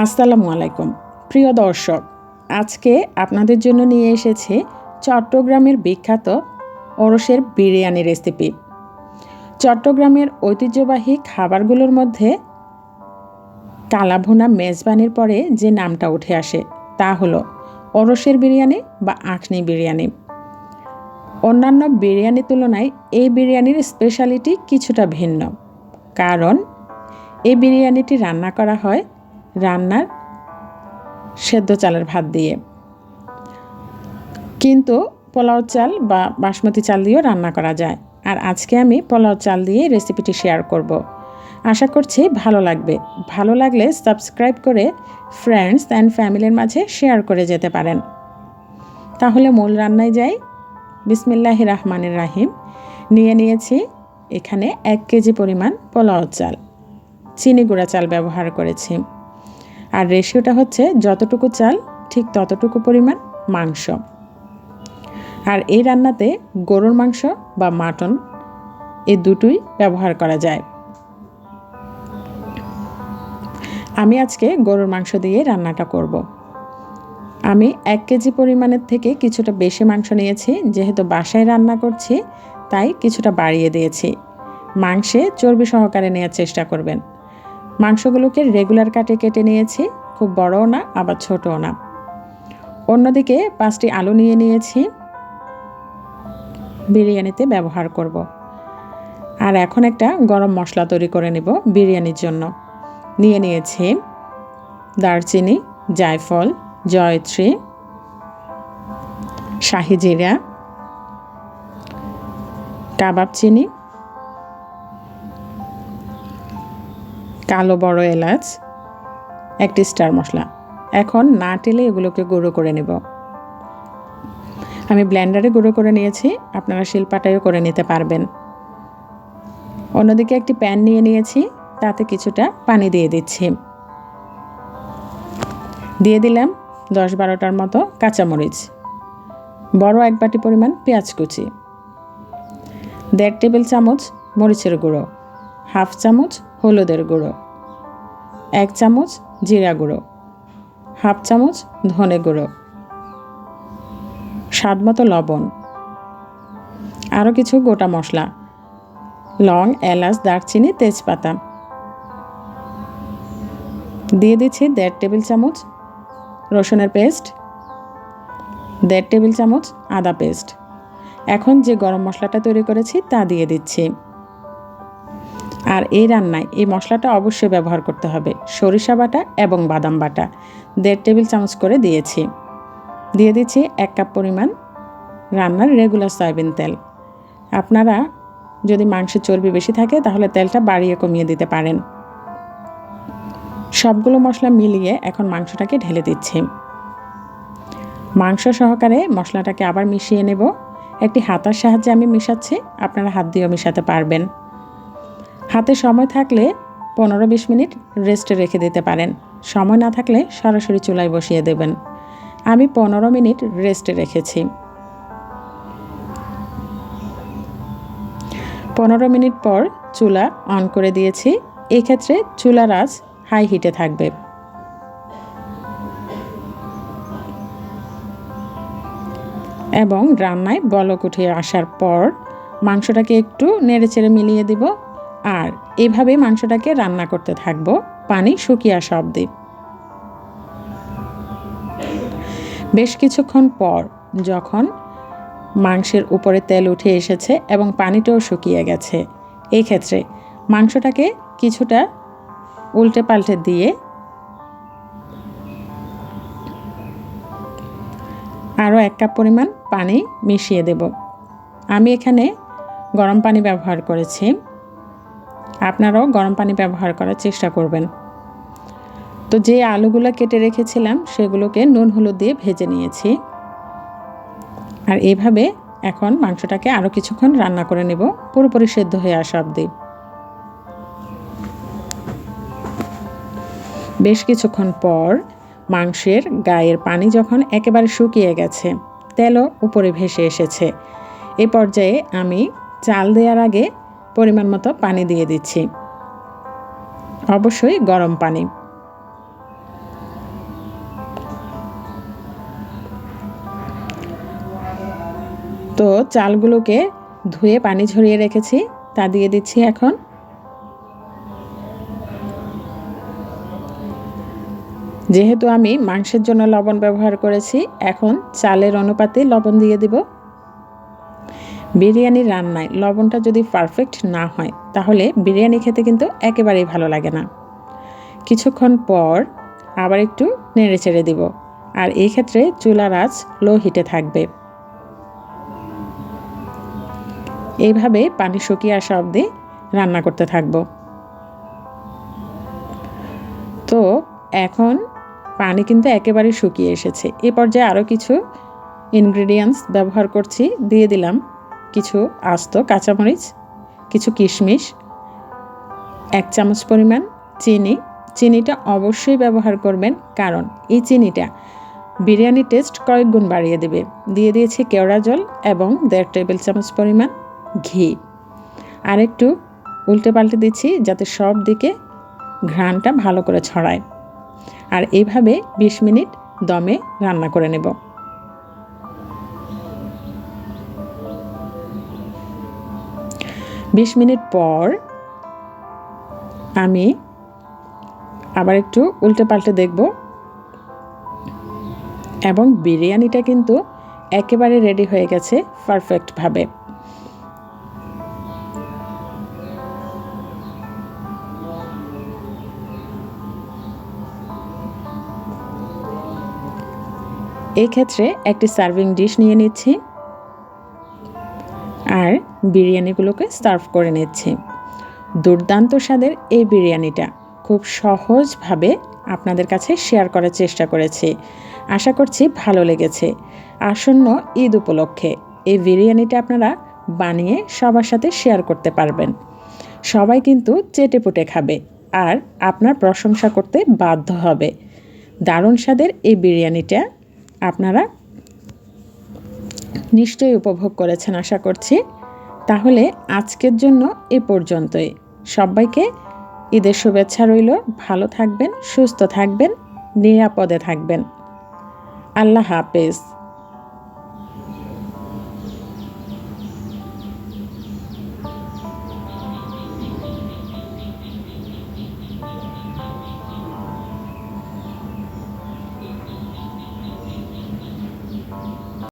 আসসালামু আলাইকুম। প্রিয় দর্শক, আজকে আপনাদের জন্য নিয়ে এসেছি চট্টগ্রামের বিখ্যাত ওরসের বিরিয়ানি রেসিপি। চট্টগ্রামের ঐতিহ্যবাহী খাবারগুলোর মধ্যে কালাভুনা মেজবানির পরে যে নামটা উঠে আসে, তা হলো ওরসের বিরিয়ানি বা আখনি বিরিয়ানি। অন্যান্য বিরিয়ানির তুলনায় এই বিরিয়ানির স্পেশালিটি কিছুটা ভিন্ন। কারণ এই বিরিয়ানিটি রান্না করা হয় রান্নার সেদ্ধ চালের ভাত দিয়ে। কিন্তু পোলাও চাল বা বাসমতি চাল দিয়েও রান্না করা যায়। আর আজকে আমি পোলাও চাল দিয়ে রেসিপিটি শেয়ার করব। আশা করছি ভালো লাগবে। ভালো লাগলে সাবস্ক্রাইব করে ফ্রেন্ডস অ্যান্ড ফ্যামিলির মাঝে শেয়ার করে যেতে পারেন। তাহলে মূল রান্নায় যাই। বিসমিল্লাহ রাহমানের রাহিম। নিয়ে নিয়েছি এখানে এক কেজি পরিমাণ পোলাও চাল। চিনি গুঁড়া চাল ব্যবহার করেছি। আর রেশিওটা হচ্ছে যতটুকু চাল, ঠিক ততটুকু পরিমাণ মাংস। আর এই রান্নাতে গরুর মাংস বা মাটন এই দুটোই ব্যবহার করা যায়। আমি আজকে গরুর মাংস দিয়ে রান্নাটা করব। আমি এক কেজি পরিমাণের থেকে কিছুটা বেশি মাংস নিয়েছি, যেহেতু বাসায় রান্না করছি, তাই কিছুটা বাড়িয়ে দিয়েছি। মাংসে চর্বি সহকারে নেওয়ার চেষ্টা করবেন। মাংসগুলোকে রেগুলার কাটে কেটে নিয়েছি, খুব বড়ও না, আবার ছোটও না অন্যদিকে পাঁচটি আলু নিয়ে নিয়েছি, বিরিয়ানিতে ব্যবহার করব। আর এখন একটা গরম মশলা তৈরি করে নেব বিরিয়ানির জন্য নিয়ে নিয়েছি দারচিনি, জায়ফল, জয়ত্রী, শাহি জিরা, কাবাব চিনি কালো বড় এলাচ, একটি স্টার মশলা। এখন না টেলে এগুলোকে গুঁড়ো করে নেব। আমি ব্ল্যান্ডারে গুঁড়ো করে নিয়েছি, আপনারা শিলপাটাইও করে নিতে পারবেন। অন্যদিকে একটি প্যান নিয়ে নিয়েছি, তাতে কিছুটা পানি দিয়ে দিচ্ছি। দিয়ে দিলাম দশ বারোটার মতো কাঁচামরিচ, বড় এক বাটি পরিমাণ পেঁয়াজ কুচি, দেড় টেবিল চামচ মরিচের গুঁড়ো, হাফ চামচ হলুদের গুঁড়ো এক চামচ জিরা গুঁড়ো, হাফ চামচ ধনে গুঁড়ো, স্বাদ মতো লবণ, আরও কিছু গোটা মশলা, লং, এলাচ, দারচিনি, তেজপাতা। দিয়ে দিচ্ছি দেড় টেবিল চামচ রসুনের পেস্ট, দেড় টেবিল চামচ আদা পেস্ট। এখন যে গরম মশলাটা তৈরি করেছি তা দিয়ে দিচ্ছি। আর এই রান্নায় এই মশলাটা অবশ্যই ব্যবহার করতে হবে। সরিষা বাটা এবং বাদাম বাটা। দেড় টেবিল চামচ করে দিয়েছি। দিয়ে দিচ্ছি এক কাপ পরিমাণ রান্নার রেগুলার সয়াবিন তেল। আপনারা যদি মাংসের চর্বি বেশি থাকে, তাহলে তেলটা বাড়িয়ে কমিয়ে দিতে পারেন। সবগুলো মশলা মিলিয়ে এখন মাংসটাকে ঢেলে দিচ্ছি। মাংস সহকারে মশলাটাকে আবার মিশিয়ে নেব। একটি হাতার সাহায্যে আমি মিশাচ্ছি, আপনারা হাত দিয়েও মিশাতে পারবেন। হাতে সময় থাকলে পনেরো বিশ মিনিট রেস্টে রেখে দিতে পারেন। সময় না থাকলে সরাসরি চুলায় বসিয়ে দেবেন। আমি পনেরো মিনিট রেস্টে রেখেছি। পনেরো মিনিট পর চুলা অন করে দিয়েছি। এক্ষেত্রে চুলার আজ হাই হিটে থাকবে। এবং রান্নায় বলক উঠে আসার পর মাংসটাকে একটু নেড়ে চেড়ে মিলিয়ে দিব। আর এভাবে মাংসটাকে রান্না করতে থাকব পানি শুকিয়ে আসা অবধি। বেশ কিছুক্ষণ পর যখন মাংসের উপরে তেল উঠে এসেছে এবং পানিটাও শুকিয়ে গেছে, এই ক্ষেত্রে মাংসটাকে কিছুটা উল্টে পাল্টে দিয়ে আরও এক কাপ পরিমাণ পানি মিশিয়ে দেব। আমি এখানে গরম পানি ব্যবহার করেছি। আপনারাও গরম পানি ব্যবহার করার চেষ্টা করবেন। তো যে আলুগুলো কেটে রেখেছিলাম, সেগুলোকে নুন হলুদ দিয়ে ভেজে নিয়েছি। আর এভাবে এখন মাংসটাকে আরও কিছুক্ষণ রান্না করে নেব, পুরোপুরি সেদ্ধ হয়ে আসা অবধি। বেশ কিছুক্ষণ পর মাংসের গায়ের পানি যখন একেবারে শুকিয়ে গেছে, তেলও উপরে ভেসে এসেছে। এ পর্যায়ে আমি চাল দেওয়ার আগে পরিমাণ মতো পানি দিয়ে দিচ্ছি। অবশ্যই গরম পানি। তো চালগুলোকে ধুয়ে পানি ঝরিয়ে রেখেছি, তা দিয়ে দিচ্ছি এখন। যেহেতু আমি মাংসের জন্য লবণ ব্যবহার করেছি, এখন চালের অনুপাতে লবণ দিয়ে দিব। বিরিয়ানি রান্নায় লবণটা যদি পারফেক্ট না হয়, তাহলে বিরিয়ানি খেতে কিন্তু একেবারেই ভালো লাগে না। কিছুক্ষণ পর আবার একটু নেড়ে চেড়ে দিব, আর এই ক্ষেত্রে চুলার আঁচ লো হিটে থাকবে। এইভাবে পানি শুকিয়ে আসা অবধি রান্না করতে থাকব। তো এখন পানি কিন্তু একেবারে শুকিয়ে এসেছে। এ পর্যায়ে আরও কিছু ইনগ্রিডিয়েন্টস ব্যবহার করছি, দিয়ে দিলাম। কিছু আস্ত কাঁচামরিচ, কিছু কিশমিশ, এক চামচ পরিমাণ চিনি। চিনিটা অবশ্যই ব্যবহার করবেন, কারণ এই চিনিটা বিরিয়ানি টেস্ট কয়েক গুণ বাড়িয়ে দেবে। দিয়ে দিয়েছি কেওড়া জল এবং দেড় টেবিল চামচ পরিমাণ ঘি। আর একটু উল্টে পাল্টে দিচ্ছি যাতে সব দিকে ঘ্রাণটা ভালো করে ছড়ায়। আর এইভাবে ২০ মিনিট দমে রান্না করে নেব। বিশ মিনিট পর আমি আবার একটু উল্টে পাল্টে দেখব। এবং বিরিয়ানিটা কিন্তু একেবারে রেডি হয়ে গেছে পারফেক্টভাবে এই ক্ষেত্রে একটি সার্ভিং ডিশ নিয়ে নিচ্ছি। আর বিরিয়ানিগুলোকে সার্ভ করে নিচ্ছি। দুর্দান্ত স্বাদের এই বিরিয়ানিটা খুব সহজভাবে আপনাদের কাছে শেয়ার করার চেষ্টা করেছি। আশা করছি ভালো লেগেছে। আসন্ন ঈদ উপলক্ষে এই বিরিয়ানিটা আপনারা বানিয়ে সবার সাথে শেয়ার করতে পারবেন। সবাই কিন্তু চেটে পুটে খাবে আর আপনার প্রশংসা করতে বাধ্য হবে। দারুণ স্বাদের এই বিরিয়ানিটা আপনারা নিশ্চয়ই উপভোগ করেছেন আশা করছি। তাহলে আজকের জন্য এ পর্যন্তই। সবাইকে ঈদের শুভেচ্ছা রইল। ভালো থাকবেন, সুস্থ থাকবেন, নিরাপদে থাকবেন। আল্লাহ হাফেজ।